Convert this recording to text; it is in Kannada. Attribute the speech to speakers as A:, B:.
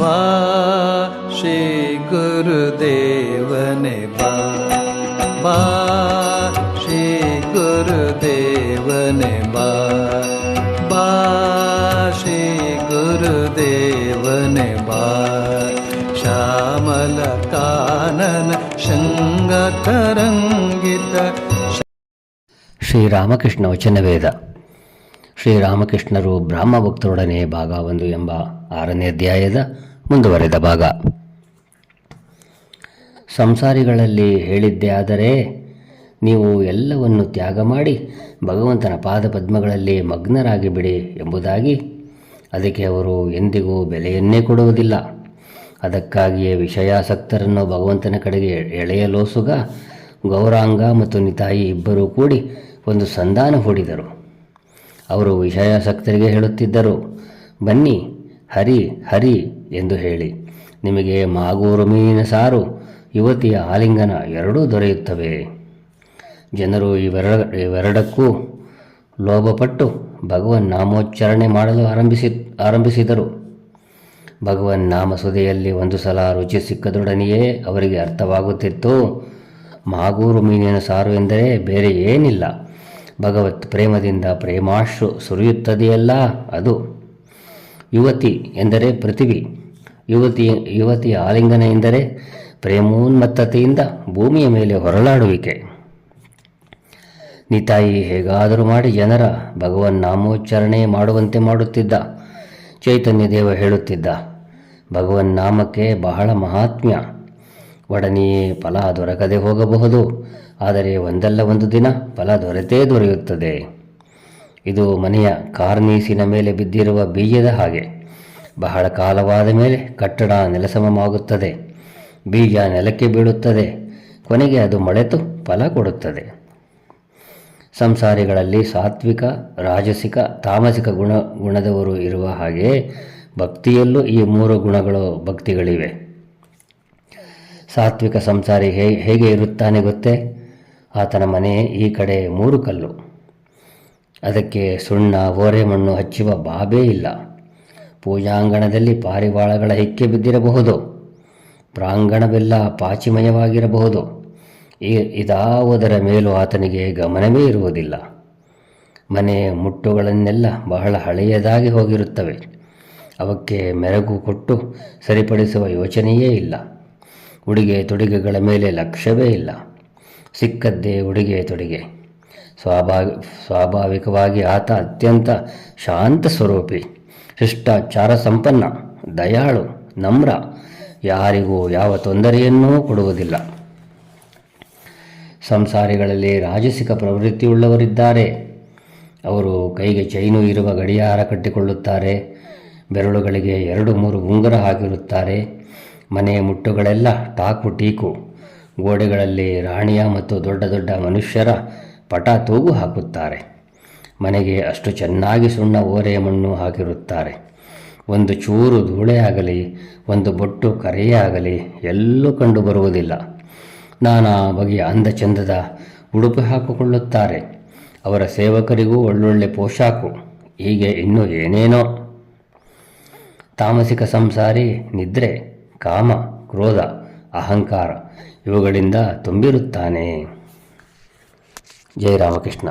A: बा श्री गुरुदेवन श्री बा श्री गुरुदेवन
B: श्यामलकानङ्गित श्रीरामकृष्णवचनवेद ಶ್ರೀರಾಮಕೃಷ್ಣರು ಬ್ರಾಹ್ಮ ಭಕ್ತರೊಡನೆ ಭಾಗ ಒಂದು ಎಂಬ ಆರನೇ ಅಧ್ಯಾಯದ ಮುಂದುವರೆದ ಭಾಗ. ಸಂಸಾರಿಗಳಲ್ಲಿ ಹೇಳಿದ್ದೇ ಆದರೆ ನೀವು ಎಲ್ಲವನ್ನು ತ್ಯಾಗ ಮಾಡಿ ಭಗವಂತನ ಪಾದಪದ್ಮಗಳಲ್ಲಿ ಮಗ್ನರಾಗಿ ಬಿಡಿ ಎಂಬುದಾಗಿ ಅದಕ್ಕೆ ಅವರು ಎಂದಿಗೂ ಬೆಲೆಯನ್ನೇ ಕೊಡುವುದಿಲ್ಲ. ಅದಕ್ಕಾಗಿಯೇ ವಿಷಯಾಸಕ್ತರನ್ನು ಭಗವಂತನ ಕಡೆಗೆ ಎಳೆಯಲೋಸುಗ ಗೌರಾಂಗ ಮತ್ತು ನಿತಾಯಿ ಇಬ್ಬರೂ ಕೂಡಿ ಒಂದು ಸಂಧಾನ ಹೂಡಿದರು. ಅವರು ವಿಷಯಾಸಕ್ತರಿಗೆ ಹೇಳುತ್ತಿದ್ದರು. ಬನ್ನಿ, ಹರಿ ಹರಿ ಎಂದು ಹೇಳಿ. ನಿಮಗೆ ಮಾಗೂರು ಮೀನಿನ ಸಾರು, ಯುವತಿಯ ಆಲಿಂಗನ ಎರಡೂ ದೊರೆಯುತ್ತವೆ. ಜನರು ಇವೆರಡ, ಇವೆರಡಕ್ಕೂ ಲೋಭಪಟ್ಟು ಭಗವನ್ ನಾಮೋಚ್ಚಾರಣೆ ಮಾಡಲು ಆರಂಭಿಸಿ, ಆರಂಭಿಸಿದರು. ಭಗವನ್ ನಾಮ ಸುದೆಯಲ್ಲಿ ಒಂದು ಸಲ ರುಚಿ ಸಿಕ್ಕದೊಡನೆಯೇ ಅವರಿಗೆ ಅರ್ಥವಾಗುತ್ತಿತ್ತು. ಮಾಗೂರು ಮೀನಿನ ಸಾರು ಎಂದರೆ ಬೇರೆ ಏನಿಲ್ಲ. ಭಗವತ್ ಪ್ರೇಮದಿಂದ ಪ್ರೇಮಾಶ್ರು ಸುರಿಯುತ್ತದೆಯಲ್ಲ ಅದು. ಯುವತಿ ಎಂದರೆ ಪೃಥಿವಿ. ಯುವತಿ, ಯುವತಿಯ ಆಲಿಂಗನ ಎಂದರೆ ಪ್ರೇಮೋನ್ಮತ್ತತೆಯಿಂದ ಭೂಮಿಯ ಮೇಲೆ ಹೊರಳಾಡುವಿಕೆ. ನಿತಾಯಿ ಹೇಗಾದರೂ ಮಾಡಿ ಜನರ ಭಗವನ್ ನಾಮೋಚ್ಚಾರಣೆ ಮಾಡುವಂತೆ ಮಾಡುತ್ತಿದ್ದ. ಚೈತನ್ಯ ದೇವ ಹೇಳುತ್ತಿದ್ದ, ಭಗವನ್ ನಾಮಕ್ಕೆ ಬಹಳ ಮಹಾತ್ಮ್ಯ. ಒಡನೆಯೇ ಫಲ ದೊರಕದೆ ಹೋಗಬಹುದು. ಆದರೆ ಒಂದಲ್ಲ ಒಂದು ದಿನ ಫಲ ದೊರೆತೇ ದೊರೆಯುತ್ತದೆ. ಇದು ಮನೆಯ ಕಾರ್ನೀಸಿನ ಮೇಲೆ ಬಿದ್ದಿರುವ ಬೀಜದ ಹಾಗೆ. ಬಹಳ ಕಾಲವಾದ ಮೇಲೆ ಕಟ್ಟಡ ನೆಲಸಮವಾಗುತ್ತದೆ. ಬೀಜ ನೆಲಕ್ಕೆ ಬೀಳುತ್ತದೆ. ಕೊನೆಗೆ ಅದು ಮೊಳೆತು ಫಲ ಕೊಡುತ್ತದೆ. ಸಂಸಾರಿಗಳಲ್ಲಿ ಸಾತ್ವಿಕ, ರಾಜಸಿಕ, ತಾಮಸಿಕ ಗುಣ, ಗುಣದವರು ಇರುವ ಹಾಗೆ ಭಕ್ತಿಯಲ್ಲೂ ಈ ಮೂರು ಗುಣಗಳು ಭಕ್ತಿಗಳಿವೆ. ಸಾತ್ವಿಕ ಸಂಸಾರಿ ಹೇ, ಹೇಗೆ ಇರುತ್ತಾನೆ ಗೊತ್ತೇ? ಆತನ ಮನೆ ಈ ಕಡೆ ಮೂರು ಕಲ್ಲು. ಅದಕ್ಕೆ ಸುಣ್ಣ, ಓರೆ ಮಣ್ಣು ಹಚ್ಚುವ ಬಾಬೇ ಇಲ್ಲ. ಪೂಜಾಂಗಣದಲ್ಲಿ ಪಾರಿವಾಳಗಳ ಹಿಕ್ಕೆ ಬಿದ್ದಿರಬಹುದು. ಪ್ರಾಂಗಣವೆಲ್ಲ ಪಾಚಿಮಯವಾಗಿರಬಹುದು. ಇದಾವುದರ ಮೇಲೂ ಆತನಿಗೆ ಗಮನವೇ ಇರುವುದಿಲ್ಲ. ಮನೆ ಮುಟ್ಟುಗಳನ್ನೆಲ್ಲ ಬಹಳ ಹಳೆಯದಾಗಿ ಹೋಗಿರುತ್ತವೆ. ಅವಕ್ಕೆ ಮೆರಗು ಕೊಟ್ಟು ಸರಿಪಡಿಸುವ ಯೋಚನೆಯೇ ಇಲ್ಲ. ಉಡುಗೆ ತೊಡುಗೆಗಳ ಮೇಲೆ ಲಕ್ಷ್ಯವೇ ಇಲ್ಲ. ಸಿಕ್ಕದ್ದೇ ಉಡುಗೆ ತೊಡುಗೆ. ಸ್ವಾಭಾವಿ, ಸ್ವಾಭಾವಿಕವಾಗಿ ಆತ ಅತ್ಯಂತ ಶಾಂತ ಸ್ವರೂಪಿ, ಶಿಷ್ಟಾಚಾರ ಸಂಪನ್ನ, ದಯಾಳು, ನಮ್ರ. ಯಾರಿಗೂ ಯಾವ ತೊಂದರೆಯನ್ನೂ ಕೊಡುವುದಿಲ್ಲ. ಸಂಸಾರಿಗಳಲ್ಲಿ ರಾಜಸಿಕ ಪ್ರವೃತ್ತಿಯುಳ್ಳವರಿದ್ದಾರೆ. ಅವರು ಕೈಗೆ ಚೈನು ಇರುವ ಗಡಿಯಾರ ಕಟ್ಟಿಕೊಳ್ಳುತ್ತಾರೆ. ಬೆರಳುಗಳಿಗೆ ಎರಡು ಮೂರು ಉಂಗುರ ಹಾಕಿರುತ್ತಾರೆ. ಮನೆಯ ಮುಟ್ಟುಗಳೆಲ್ಲ ಟಾಕು ಟೀಕು. ಗೋಡೆಗಳಲ್ಲಿ ರಾಣಿಯ ಮತ್ತು ದೊಡ್ಡ ದೊಡ್ಡ ಮನುಷ್ಯರ ಪಟ ತೂಗು ಹಾಕುತ್ತಾರೆ. ಮನೆಗೆ ಅಷ್ಟು ಚೆನ್ನಾಗಿ ಸುಣ್ಣ ಓರೆಯ ಮಣ್ಣು ಹಾಕಿರುತ್ತಾರೆ. ಒಂದು ಚೂರು ಧೂಳೆ ಆಗಲಿ, ಒಂದು ಬೊಟ್ಟು ಕರೆಯೇ ಆಗಲಿ ಎಲ್ಲೂ ಕಂಡು ಬರುವುದಿಲ್ಲ. ನಾನಾ ಬಗೆಯ ಅಂದ ಚಂದದ ಉಡುಪು ಹಾಕಿಕೊಳ್ಳುತ್ತಾರೆ. ಅವರ ಸೇವಕರಿಗೂ ಒಳ್ಳೊಳ್ಳೆ ಪೋಷಾಕು. ಹೀಗೆ ಇನ್ನೂ ಏನೇನೋ. ತಾಮಸಿಕ ಸಂಸಾರಿ, ನಿದ್ರೆ, ಕಾಮ, ಕ್ರೋಧ ಅಹಂಕಾರ ಇವುಗಳಿಂದ ತುಂಬಿರುತ್ತಾನೆ. ಜಯ ರಾಮಕೃಷ್ಣ.